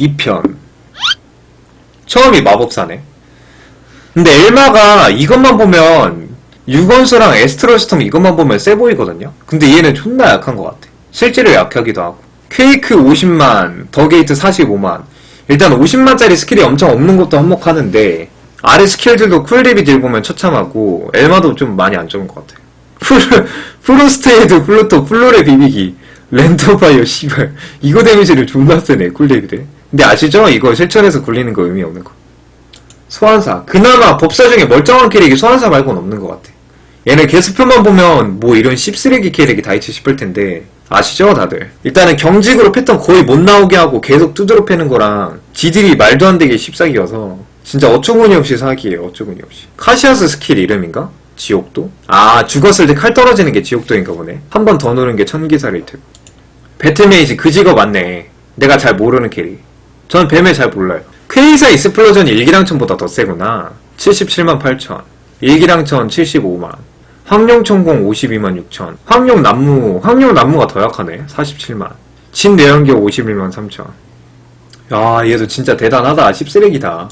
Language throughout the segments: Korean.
2편. 처음이 마법사네. 근데 엘마가 이것만 보면 유건수랑 에스트로스톰 이것만 보면 세 보이거든요? 근데 얘는 존나 약한 것 같아. 실제로 약하기도 하고. 퀘이크 50만 더게이트 45만. 일단 50만짜리 스킬이 엄청 없는 것도 한몫하는데 아래 스킬들도 쿨데비 들보면 처참하고 엘마도 좀 많이 안 좋은 것 같아. 플- 프로스테이드 플루토 플로레 비비기 랜더파이어 씨발. 이거 데미지를 존나 세네 쿨데비들 근데 아시죠? 이거 실전에서 굴리는 거 의미 없는 거. 소환사. 그나마 법사 중에 멀쩡한 캐릭이 소환사 말고는 없는 것 같아. 얘네 개수표만 보면 뭐 이런 씹쓰레기 캐릭이 다 있지 싶을 텐데. 아시죠? 다들? 일단은 경직으로 패턴 거의 못 나오게 하고 계속 두드러 패는 거랑 지들이 말도 안 되게 씹사기여서 진짜 어처구니 없이 사기예요. 어처구니 없이. 카시아스 스킬 이름인가? 지옥도? 아 죽었을 때 칼 떨어지는 게 지옥도인가 보네. 한 번더 누른 게 천기살일 테고 배틀메이지 그 직업 맞네. 내가 잘 모르는 캐릭 전 뱀을 잘 몰라요. 퀘이사 이스플로전이 일기랑천보다 더 세구나. 77만 8천. 일기랑천 75만. 황룡천공 52만 6천. 황룡남무 황룡남무가 더 약하네. 47만. 진내연교 51만 3천. 야 얘도 진짜 대단하다. 씹쓰레기다.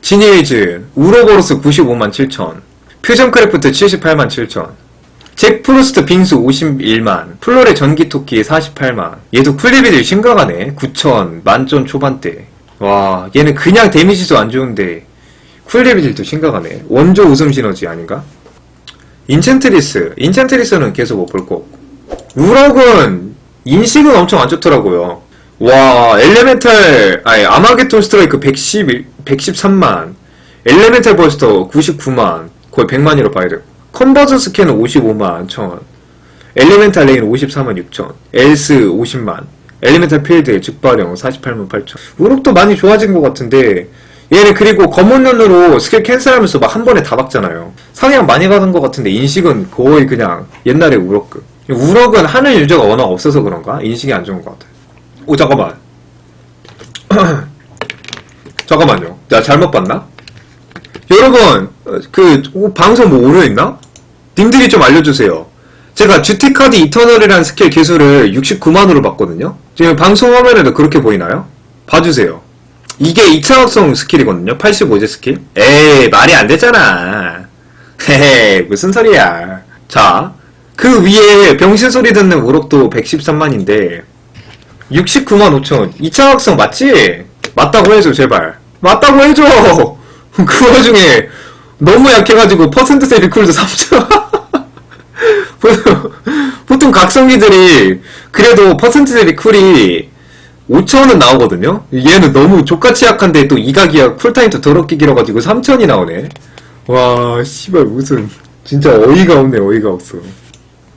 지니에이즈 우로보로스 95만 7천. 퓨전크래프트 78만 7천 잭 프로스트 빙수 51만 플로레 전기토끼 48만. 얘도 쿨레비들 심각하네. 9천 만점 초반대. 와 얘는 그냥 데미지도 안 좋은데 쿨레비들도 심각하네. 원조 웃음 시너지 아닌가? 인챈트리스. 인챈트리스는 계속 뭐볼거 없고. 우럭은 인식은 엄청 안 좋더라고요. 와 엘레멘탈 아니 아마게톤 스트라이크 111, 113만. 엘레멘탈 벌스터 99만. 거의 100만이라고 봐야 되고 컨버전 스캔은 55만 천 엘레멘탈 레인 54만 6천 엘스 50만 엘레멘탈 필드 즉발형 48만 8천 우럭도 많이 좋아진 것 같은데 얘는 그리고 검은 눈으로 스킬 캔슬하면서 막 한 번에 다 박잖아요 상향 많이 받은 것 같은데 인식은 거의 그냥 옛날에 우럭급 우럭은 하는 유저가 워낙 없어서 그런가? 인식이 안 좋은 것 같아요 오 잠깐만 잠깐만요 나 잘못 봤나? 여러분 어, 그 오, 방송 뭐 오류 있나? 님들이 좀 알려주세요. 제가 주티카드 이터널이라는 스킬 개수를 69만으로 봤거든요. 지금 방송 화면에도 그렇게 보이나요? 봐주세요. 이게 2차 합성 스킬이거든요. 85제 스킬. 에이 말이 안 되잖아. 헤헤 무슨 소리야. 자 그 위에 병신 소리 듣는 우럭도 113만인데 69만 5천. 2차 확성 맞지? 맞다고 해줘 제발. 맞다고 해줘! 그 와중에 너무 약해가지고 퍼센트 세리 쿨도 3천 보통- 각성기들이 그래도 퍼센트 세리 쿨이 5천은 나오거든요? 얘는 너무 족같이 약한데 또 이각이야 쿨타임도 더럽게 길어가지고 3천이 나오네. 와 씨발 무슨 진짜 어이가 없네 어이가 없어.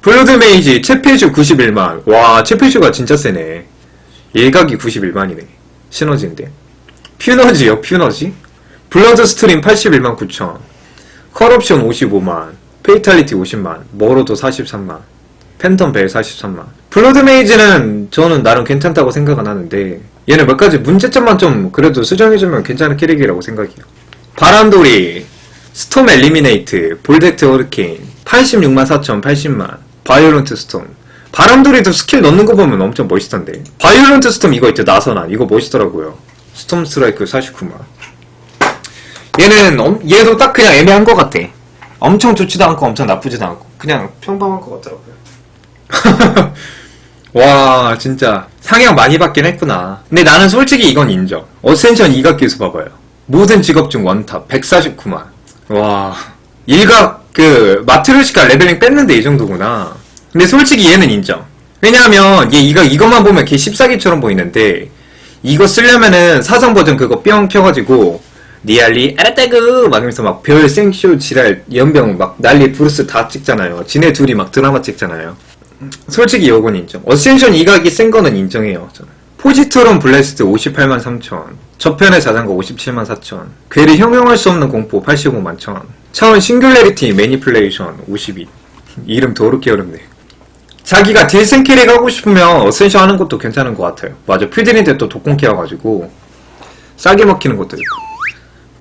블루드 메이지 채페슈 91만. 와 채페슈가 진짜 세네. 일각이 91만이네. 시너지인데. 퓨너지요 퓨너지? 블러드 스트림 81만 9천 컬옵션 55만 페이탈리티 50만 머로도 43만 팬텀 벨 43만. 블러드 메이지는 저는 나름 괜찮다고 생각은 하는데 얘는 몇 가지 문제점만 좀 그래도 수정해주면 괜찮은 캐릭이라고 생각해요. 바람돌이 스톰 엘리미네이트 볼덱트 허리케인 86만 4천 80만 바이올런트 스톰. 바람돌이도 스킬 넣는 거 보면 엄청 멋있던데. 바이올런트 스톰 이거 있죠 나선안 이거 멋있더라고요. 스톰 스트라이크 49만 얘는 엄- 얘도 딱 그냥 애매한 것 같아. 엄청 좋지도 않고 엄청 나쁘지도 않고. 그냥 평범한 것 같더라고요. 와 진짜. 상향 많이 받긴 했구나. 근데 나는 솔직히 이건 인정. 어센션 이각 기수 봐봐요. 모든 직업 중 원탑 149만. 와. 일각 그 마트루시카 레벨링 뺐는데 이 정도구나. 근데 솔직히 얘는 인정. 왜냐하면 얘 이거 이것만 보면 걔 씹사기처럼 보이는데 이거 쓰려면은 사성 버전 그거 뿅 펴가지고 니알리 아라따구 막 이러면서 막 별 생쇼 지랄 연병 막 난리 브루스 다 찍잖아요. 지네 둘이 막 드라마 찍잖아요. 솔직히 이건 인정. 어센션 이각이 센 거는 인정해요 저는. 포지트론 블래스트 58만 3천. 저편의 자전거 57만 4천. 괴를 형용할 수 없는 공포 85만 천. 차원 싱귤레리티 매니플레이션 52 이름 더럽게 어렵네. 자기가 딜센 캐릭 하고 싶으면 어센션 하는 것도 괜찮은 것 같아요. 맞아. 필드인데 또 독공 캐여가지고 싸게 먹히는 것도 있고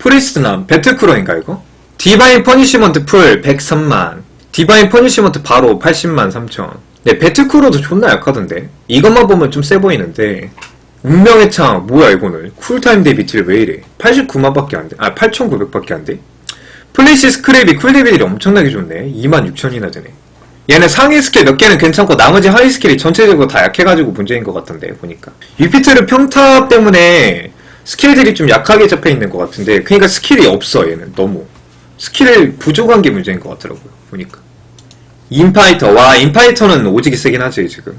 프리스트남 배틀크로인가 이거? 디바인 퍼니시먼트 풀 103만 디바인 퍼니시먼트 바로 80만 3천. 네 배틀크로도 존나 약하던데. 이것만 보면 좀 세 보이는데. 운명의 창 뭐야 이거는 쿨타임 데비트를 왜 이래? 89만 밖에 안돼. 아 8900밖에 안돼? 플래시 스크랩이 쿨 데비트이 엄청나게 좋네. 26,000이나 되네. 얘는 상위 스킬 몇 개는 괜찮고 나머지 하위 스킬이 전체적으로 다 약해가지고 문제인 것 같던데 보니까. 유피트는 평타 때문에 스킬들이 좀 약하게 잡혀 있는 것 같은데 그러니까 스킬이 없어 얘는. 너무. 스킬 부족한 게 문제인 것 같더라고요 보니까. 인파이터. 와 인파이터는 오지게 세긴 하지 지금.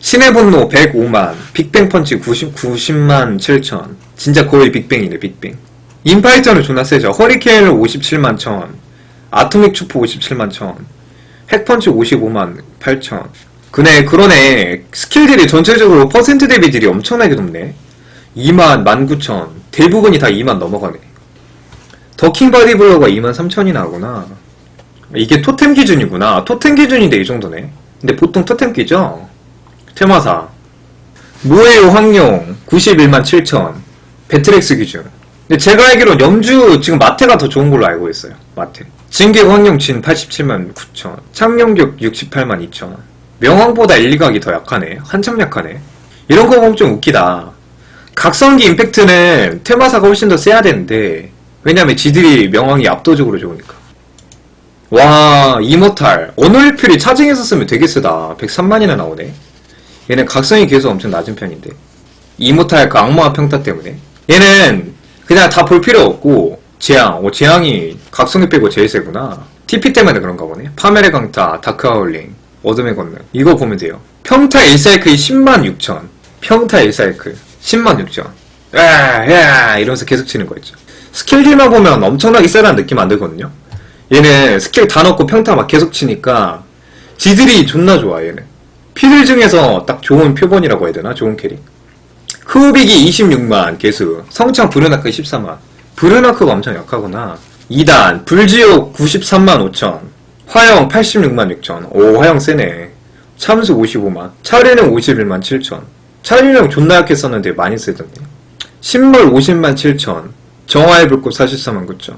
신의 분노 105만 빅뱅 펀치 90, 90만 7천. 진짜 거의 빅뱅이네 빅뱅. 인파이터는 존나 세죠. 허리케인 57만 천. 아토믹 추프 57만 천. 핵펀치 55만 8천. 그네 그러네. 스킬들이 전체적으로 퍼센트 대비들이 엄청나게 높네 2만 19,000 대부분이 다 2만 넘어가네. 더킹 바디블러가 2만 3천이나 하구나. 이게 토템 기준이구나. 토템 기준인데 이 정도네. 근데 보통 토템 끼죠? 테마사. 모에요 황룡 91만 7천. 배트렉스 기준. 근데 제가 알기로 염주 지금 마테가 더 좋은 걸로 알고 있어요 마테. 진격 황룡 진 87만 9천. 창룡격 68만 2천. 명왕보다 1, 2각이 더 약하네. 한참 약하네. 이런 거 보면 좀 웃기다 각성기 임팩트는 테마사가 훨씬 더 세야 되는데 왜냐면 지들이 명왕이 압도적으로 좋으니까. 와 이모탈. 언어일필이 차징에서 쓰면 되게 쓰다. 103만이나 나오네. 얘는 각성이 계속 엄청 낮은 편인데. 이모탈 그 악마 평타 때문에. 얘는 그냥 다 볼 필요 없고 재앙. 오 재앙이 각성이 빼고 제일 세구나. TP 때문에 그런가 보네. 파멜의 강타 다크하울링 어둠의 권능. 이거 보면 돼요. 평타 1사이클이 10만 6천. 평타 1사이클 10만 6천 야 야 이러면서 계속 치는 거 있죠. 스킬들만 보면 엄청나게 세다는 느낌 안 들거든요. 얘는 스킬 다 넣고 평타 막 계속 치니까 지들이 존나 좋아 얘는. 피들 중에서 딱 좋은 표본이라고 해야 되나? 좋은 캐릭. 크우빅이 26만 개수. 성창 브르나크 14만. 브르나크가 엄청 약하구나. 2단 불지옥 93만 5천. 화영 86만 6천. 오 화영 세네. 참수 55만. 차례는 51만 7천 차례는 존나 약했었는데 많이 쓰던데. 신물 50만 7천. 정화의 불꽃 44만 9천.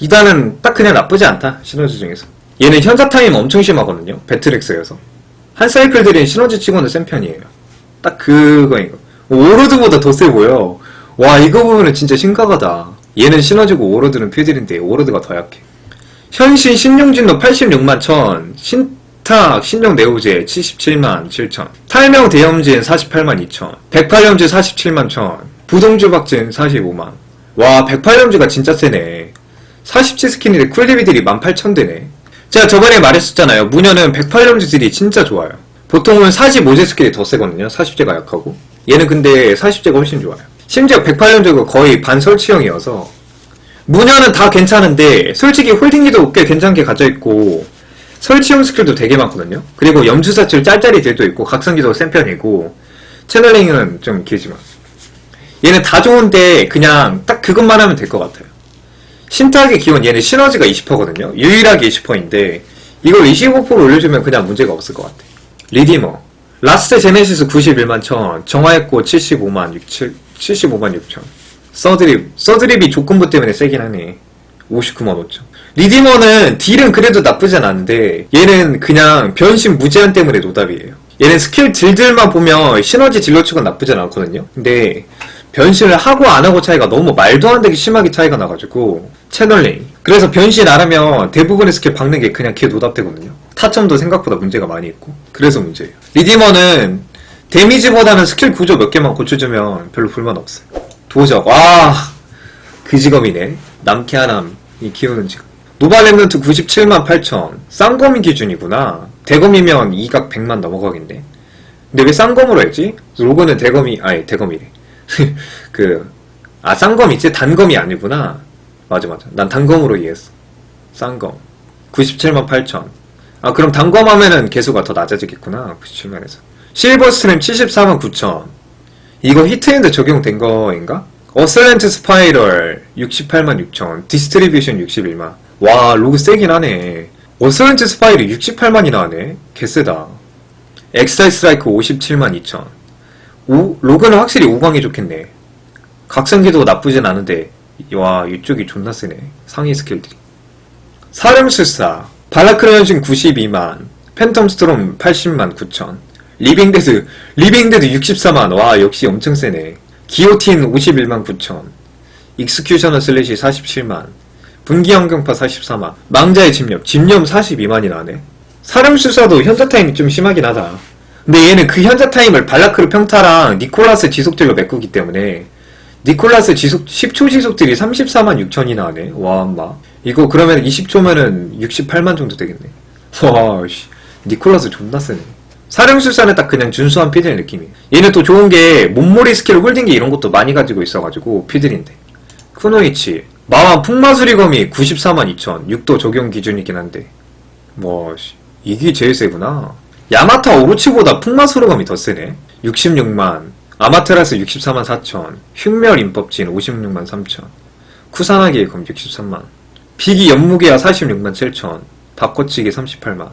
2단은 딱 그냥 나쁘지 않다 시너지 중에서. 얘는 현사 타임 엄청 심하거든요 배트렉스여서. 한 사이클들은 시너지 치고는 센 편이에요. 딱 그거인 거. 오로드보다 더 세 보여. 와 이거 보면은 진짜 심각하다. 얘는 시너지고 오로드는 퓨딜인데 오로드가 더 약해. 현신 신용진도 86만 천. 신 탁 신용 네오제 77만 7천 탈명 대염진 48만 2천 108염지 47만 천 부동주 박진 45만 와 108염지가 진짜 세네 47 스킨인데 쿨리비들이 18,000대네. 제가 저번에 말했었잖아요. 무녀는 108렘즈들이 진짜 좋아요. 보통은 45제 스킬이 더 세거든요. 40제가 약하고. 얘는 근데 40제가 훨씬 좋아요. 심지어 108렘즈가 거의 반설치형이어서 무녀는 다 괜찮은데 솔직히 홀딩기도 꽤 괜찮게 가져있고 설치형 스킬도 되게 많거든요. 그리고 염주사출 짤짤이들도 있고 각성기도 센 편이고 채널링은 좀 길지만 얘는 다 좋은데 그냥 딱 그것만 하면 될 것 같아요. 신탁의 기원 얘는 시너지가 20%거든요. 유일하게 20%인데 이걸 25% 올려주면 그냥 문제가 없을 것 같아. 리디머 라스트 제네시스 91만 천 정화의 꽃 75만 6, 7, 75만 6천 서드립 서드립이 조건부 때문에 세긴 하네. 59만 5천 리디머는 딜은 그래도 나쁘진 않은데 얘는 그냥 변신 무제한 때문에 노답이에요. 얘는 스킬 딜들만 보면 시너지 딜러 축은 나쁘진 않거든요. 근데 변신을 하고 안 하고 차이가 너무 말도 안 되게 심하게 차이가 나가지고 채널링. 그래서 변신 안 하면 대부분의 스킬 박는 게 그냥 걔 노답되거든요. 타점도 생각보다 문제가 많이 있고. 그래서 문제예요. 리디머는 데미지보다는 스킬 구조 몇 개만 고쳐주면 별로 불만 없어요. 도적. 와 그 직업이네. 남캐하남 이 키우는 직업 노발렘넌트 97만 8천 쌍검이 기준이구나 대검이면 2각 100만 넘어가겠네 근데 왜 쌍검으로 했지? 로그는 대검이 아니 대검이래 그, 아, 쌍검이지? 단검이 아니구나. 맞아, 맞아. 난 단검으로 이해했어. 쌍검. 97만 8천. 아, 그럼 단검 하면은 개수가 더 낮아지겠구나. 97만에서. 실버 스트림 74만 9천. 이거 히트핸드 적용된 거인가? 어셀렌트 스파이럴 68만 6천. 디스트리뷰션 61만. 와, 로그 세긴 하네. 어셀렌트 스파이럴 68만이 나네. 개쎄다. 엑스타이 스트라이크 57만 2천. 오, 로그는 확실히 5강이 좋겠네. 각성기도 나쁘진 않은데, 와, 이쪽이 존나 세네. 상위 스킬들이. 사령술사, 발라크레 현신 92만, 팬텀 스트롬 80만 9천, 리빙데드, 리빙데드 64만. 와, 역시 엄청 세네. 기오틴 51만 9천. 익스큐셔너 슬래시 47만. 분기환경파 44만. 망자의 집념, 집념 42만이 나네. 사령 수사도 현자 타임이 좀 심하긴 하다. 근데 얘는 그 현자 타임을 발라크르 평타랑 니콜라스 지속딜로 메꾸기 때문에 니콜라스 지속 10초 지속딜이 34만 6천이 나네. 와, 엄마. 이거 그러면 20초면은 68만 정도 되겠네. 와, 씨. 니콜라스 존나 세네. 사령술사는 딱 그냥 준수한 피드의 느낌이. 얘는 또 좋은 게 몸머리 스킬 홀딩기 이런 것도 많이 가지고 있어가지고 피들인데. 쿠노이치. 마왕 풍마수리검이 94만 2천. 6도 적용 기준이긴 한데. 와, 씨. 이게 제일 세구나. 야마타 오로치보다 풍마수리검이 더 세네. 66만. 아마테라스 64만 4천. 흉멸 임법진 56만 3천. 쿠사나기의 검 63만. 비기 연무기야 46만 7천. 바꿔치기 38만.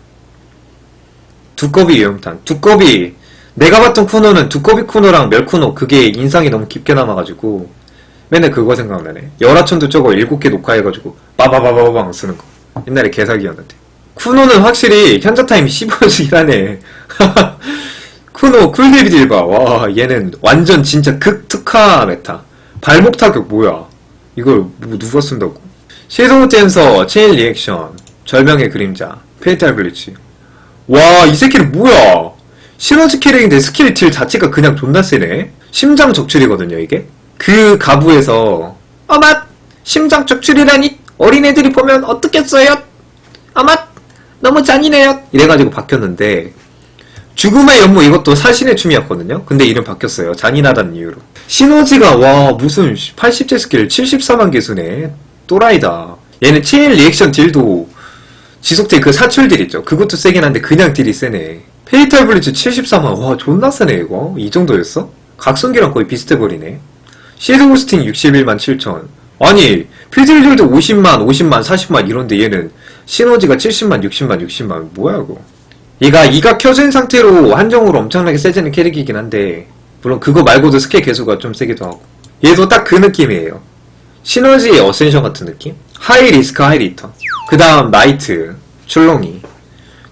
두꺼비 위험탄. 두꺼비. 내가 봤던 쿠노는 두꺼비 쿠노랑 멸쿠노 그게 인상이 너무 깊게 남아가지고 맨날 그거 생각나네. 열화천도 저거 7개 녹화해가지고 빠바바바방 쓰는 거. 옛날에 개사기였는데. 쿠노는 확실히 현자 타임 15씩 하네. 쿠노 쿨데비딜 봐. 와 얘는 완전 진짜 극특화 메타. 발목 타격 뭐야. 이걸 뭐 누가 쓴다고. 섀도우 댄서 체인 리액션 절명의 그림자 페이탈 블리치 와, 이 새끼는 뭐야? 시너지 캐릭인데 스킬 딜 자체가 그냥 존나 세네? 심장 적출이거든요, 이게? 그 가부에서, 어맛! 심장 적출이라니! 어린애들이 보면 어떻겠어요? 어맛! 너무 잔인해요! 이래가지고 바뀌었는데, 죽음의 연무 이것도 사신의 춤이었거든요? 근데 이름 바뀌었어요. 잔인하다는 이유로. 시너지가, 와, 무슨 80제 스킬 74만 개수네. 또라이다. 얘는 체인 리액션 딜도 지속딜 그 사출 딜 있죠. 그것도 세긴 한데 그냥 딜이 세네. 페이탈 블리츠 74만 와 존나 세네 이거. 이 정도였어? 각성기랑 거의 비슷해버리네. 시드고 스팅 61만 7천. 아니 필드딜도 50만 50만 40만 이런데 얘는 시너지가 70만 60만 60만 뭐야 이거. 얘가 이가 켜진 상태로 한정으로 엄청나게 세지는 캐릭이긴 한데 물론 그거 말고도 스킬 개수가 좀 세기도 하고 얘도 딱 그 느낌이에요. 시너지의 어센션 같은 느낌? 하이 리스크 하이 리턴. 그 다음 나이트, 출렁이,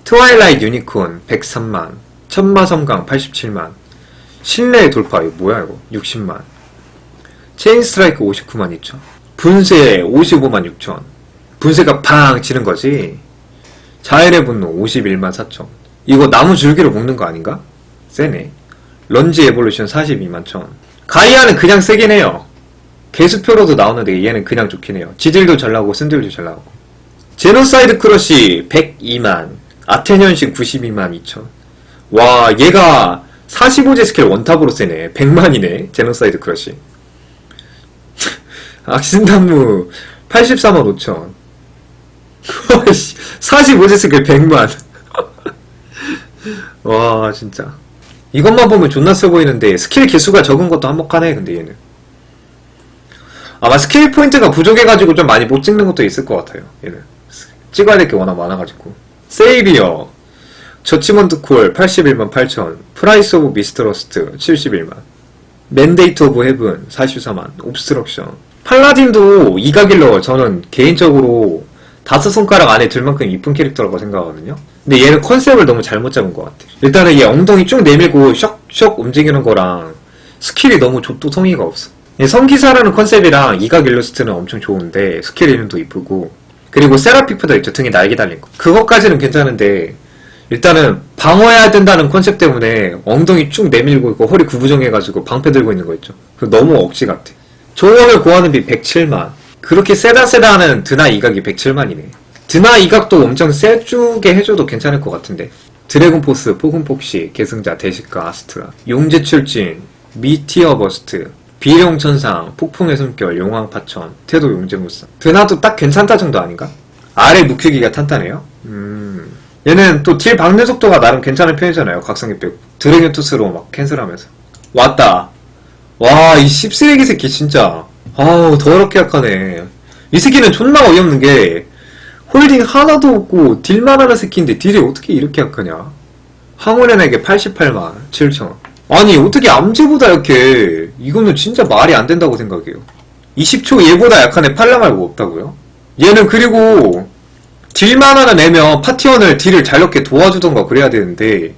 트와일라이트 유니콘 103만, 천마섬강 87만, 신뢰의 돌파 이거 뭐야 이거 60만, 체인 스트라이크 59만 2천, 분쇄 55만 6천, 분쇄가 팡 치는 거지. 자일의 분노 51만 4천. 이거 나무 줄기로 묶는 거 아닌가? 세네. 런지 에볼루션 42만 천. 가이아는 그냥 세긴 해요. 개수표로도 나오는데 얘는 그냥 좋긴 해요. 지들도 잘 나오고 쓴들도 잘 나오고. 제노사이드 크러쉬 102만, 아테년식 92만 2천. 와, 얘가 45제 스킬 원탑으로 세네. 100만이네. 제노사이드 크러쉬. 악신단무 84만 5천. 45제 스킬 100만. 와, 진짜. 이것만 보면 존나 세 보이는데 스킬 개수가 적은 것도 한몫하네, 근데 얘는. 아마 스킬 포인트가 부족해가지고 좀 많이 못 찍는 것도 있을 것 같아요. 얘는 찍어야 될 게 워낙 많아가지고 세이비어 저치먼트 콜 81만 8천 프라이스 오브 미스터러스트 71만 맨데이트 오브 헤븐 44만 옵스트럭션 팔라딘도 이가길러 저는 개인적으로 다섯 손가락 안에 들 만큼 이쁜 캐릭터라고 생각하거든요. 근데 얘는 컨셉을 너무 잘못 잡은 것 같아. 일단은 얘 엉덩이 쭉 내밀고 슉슉 움직이는 거랑 스킬이 너무 족도성의가 없어. 예, 성기사라는 컨셉이랑 이각 일러스트는 엄청 좋은데 스킬 이름도 이쁘고 그리고 세라피프도 있죠 등에 날개 달린 거 그것까지는 괜찮은데 일단은 방어해야 된다는 컨셉 때문에 엉덩이 쭉 내밀고 있고 허리 구부정해가지고 방패 들고 있는 거 있죠 그 너무 억지 같아 조언을 구하는 비 107만 그렇게 세다 세다 하는 드나 이각이 107만이네 드나 이각도 엄청 세주게 해줘도 괜찮을 것 같은데 드래곤 포스, 포금 폭시, 계승자, 대식가, 아스트라, 용재 출진, 미티어 버스트, 비룡 천상, 폭풍의 숨결, 용왕 파천, 태도 용재무쌍. 드나도 딱 괜찮다 정도 아닌가? 아래 묵히기가 탄탄해요? 음. 얘는 또 딜 박는 속도가 나름 괜찮은 편이잖아요. 각성기 빼고. 드래곤 투스로 막 캔슬하면서. 왔다. 와, 이 씹쓰레기 새끼 진짜. 아우, 더럽게 약하네. 이 새끼는 존나 어이없는 게, 홀딩 하나도 없고, 딜만 하는 새끼인데 딜이 어떻게 이렇게 약하냐? 황홀현에게 88만 7천. 아니, 어떻게 암지보다 이렇게, 이거는 진짜 말이 안 된다고 생각해요. 20초 얘보다 애 팔라 말고 없다고요? 얘는 그리고, 딜만 하나 내면 파티원을 딜을 잘 넣게 도와주던가 그래야 되는데,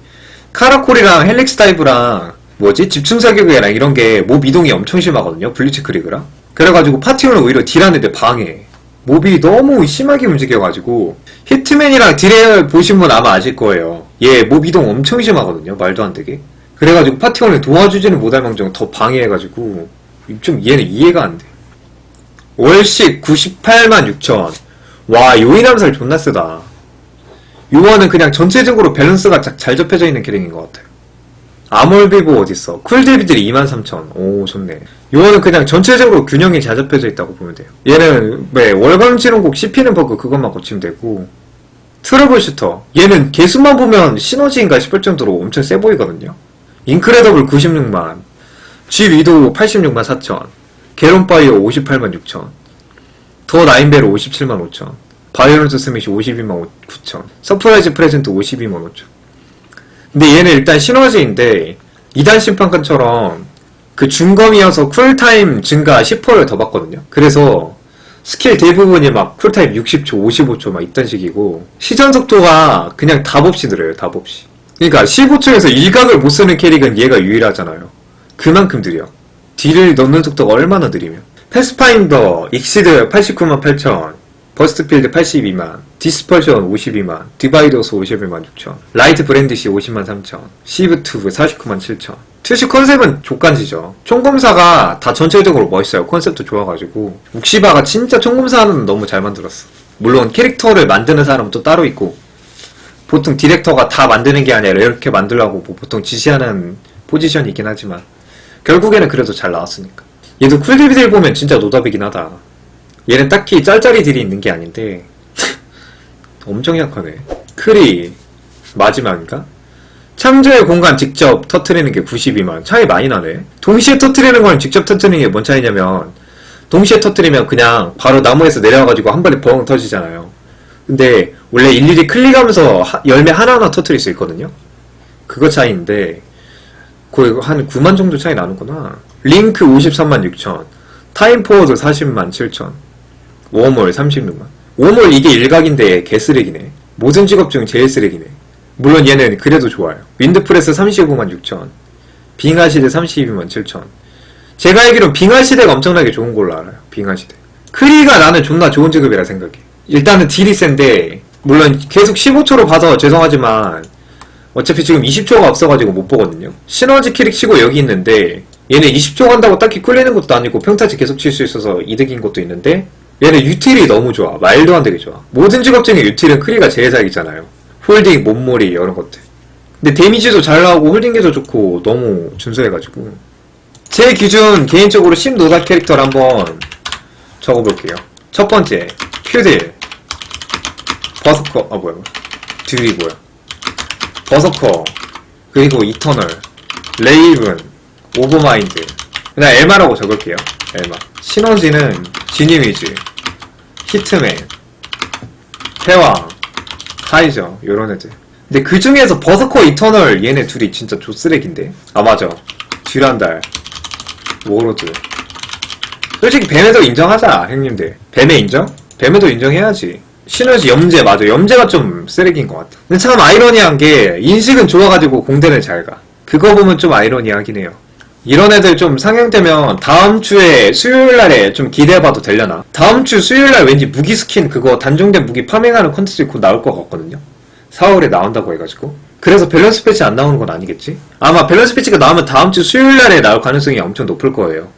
카라콜이랑 헬릭스 다이브랑 뭐지? 집중 사격이랑 이런 게 몹 이동이 엄청 심하거든요 블리츠 크리그랑 그래가지고 파티온을 오히려 딜하는데 방해. 몹이 너무 심하게 움직여가지고. 히트맨이랑 딜을 보신 분 아마 아실 거예요. 얘몹 이동 엄청 심하거든요 말도 안 되게. 그래가지고 파티온을 도와주지는 못할 망정 더 방해해가지고. 좀 얘는 이해가 안돼. 월식 98만 6천. 와 요인함살 존나 쓰다. 요거는 그냥 전체적으로 밸런스가 자- 잘 접혀져 있는 캐릭인 것 같아요. 아몰비보 어딨어? 쿨데비들이 23,000. 오, 좋네. 요거는 그냥 전체적으로 균형이 잘 접혀져 있다고 보면 돼요. 얘는, 왜, 월광지론곡 씹히는 버그 그것만 고치면 되고, 트러블 슈터. 얘는 개수만 보면 시너지인가 싶을 정도로 엄청 세 보이거든요. 인크레더블 96만. G 위도 86만 4천. 게론파이어 58만 6천. 더 나인베르 57만 5천. 바이오런스 스미시 52만 9천. 서프라이즈 프레젠트 52만 5천. 근데 얘는 일단 시너지인데 2단 심판관처럼 그 중검이어서 쿨타임 증가 10%를 더 받거든요. 그래서 스킬 대부분이 막 쿨타임 60초, 55초 막 이딴 식이고 시전 속도가 그냥 답 없이 느려요. 답 없이. 그러니까 15초에서 일각을 못 쓰는 캐릭은 얘가 유일하잖아요. 그만큼 느려. 딜을 넣는 속도가 얼마나 느리면. 패스파인더, 익시드 89만 8천, 버스트필드 82만, 디스퍼션 52만, 디바이더스 51만 6천, 라이트 브랜디시 50만 3천, 시브투브 49만 7천. 트시 컨셉은 족간지죠. 총검사가 다 전체적으로 멋있어요. 컨셉도 좋아가지고. 묵시바가 진짜 총검사는 너무 잘 만들었어. 물론 캐릭터를 만드는 사람은 또 따로 있고, 보통 디렉터가 다 만드는 게 아니라 이렇게 만들라고 뭐 보통 지시하는 포지션이긴 하지만, 결국에는 그래도 잘 나왔으니까. 얘도 쿨디비딜 보면 진짜 노답이긴 하다. 얘는 딱히 짤짤이 딜이 있는 게 아닌데 엄청 약하네. 크리 마지막인가? 창조의 공간 직접 터트리는 게 92만 차이 많이 나네. 동시에 터트리는 거랑 직접 터트리는 게 뭔 차이냐면 동시에 터트리면 그냥 바로 나무에서 내려와가지고 한 발에 벙 터지잖아요. 근데 원래 일일이 클릭하면서 하- 열매 하나하나 터트릴 수 있거든요. 그거 차이인데 거의 한 9만 정도 차이 나는구나. 링크 53만 6천, 타임 포워드 40만 7천, 웜월 36만. 웜월 이게 일각인데 개쓰레기네. 모든 직업 중 제일 쓰레기네. 물론 얘는 그래도 좋아요. 윈드프레스 39만 6천, 빙하시대 32만 7천. 제가 알기로 빙하시대가 엄청나게 좋은 걸로 알아요. 빙하시대. 크리가 나는 존나 좋은 직업이라 생각해. 일단은 딜이 센데, 물론 계속 15초로 봐서 죄송하지만, 어차피 지금 20초가 없어가지고 못 보거든요. 시너지 캐릭 치고 여기 있는데 얘는 20초 간다고 딱히 끌리는 것도 아니고 평타치 계속 칠 수 있어서 이득인 것도 있는데 얘는 유틸이 너무 좋아. 말도 안 되게 좋아. 모든 직업 중에 유틸은 크리가 제일 사기잖아요. 홀딩, 몸몰이 이런 것들. 근데 데미지도 잘 나오고 홀딩계도 좋고 너무 준수해가지고. 제 기준 개인적으로 심노다 캐릭터를 한번 적어볼게요. 첫 번째 큐딜 버스커 아 뭐야 듀이 뭐야. 버서커. 그리고 이터널. 레이븐. 오버마인드. 그냥 엘마라고 적을게요. 엘마. 시너지는 지니위즈 히트맨 패왕 카이저 요런 애들. 근데 그 중에서 버서커 이터널 얘네 둘이 진짜 조쓰레기인데? 아 맞아. 듀란달 워로드. 솔직히 뱀에도 인정하자 형님들. 뱀에 인정? 뱀에도 인정해야지. 시너지 염제 맞아. 염제가 좀 쓰레기인 것 같아. 근데 참 아이러니한 게 인식은 좋아가지고 공대는 잘가. 그거 보면 좀 아이러니하긴 해요 이런 애들 좀 상영되면 다음 주에 수요일 날에 좀 기대해봐도 되려나? 다음 주 수요일 날 왠지 무기 스킨 그거 단종된 무기 파밍하는 컨텐츠 곧 나올 것 같거든요. 4월에 나온다고 해가지고. 그래서 밸런스 패치 안 나오는 건 아니겠지? 아마 밸런스 패치가 나오면 다음 주 수요일 날에 나올 가능성이 엄청 높을 거예요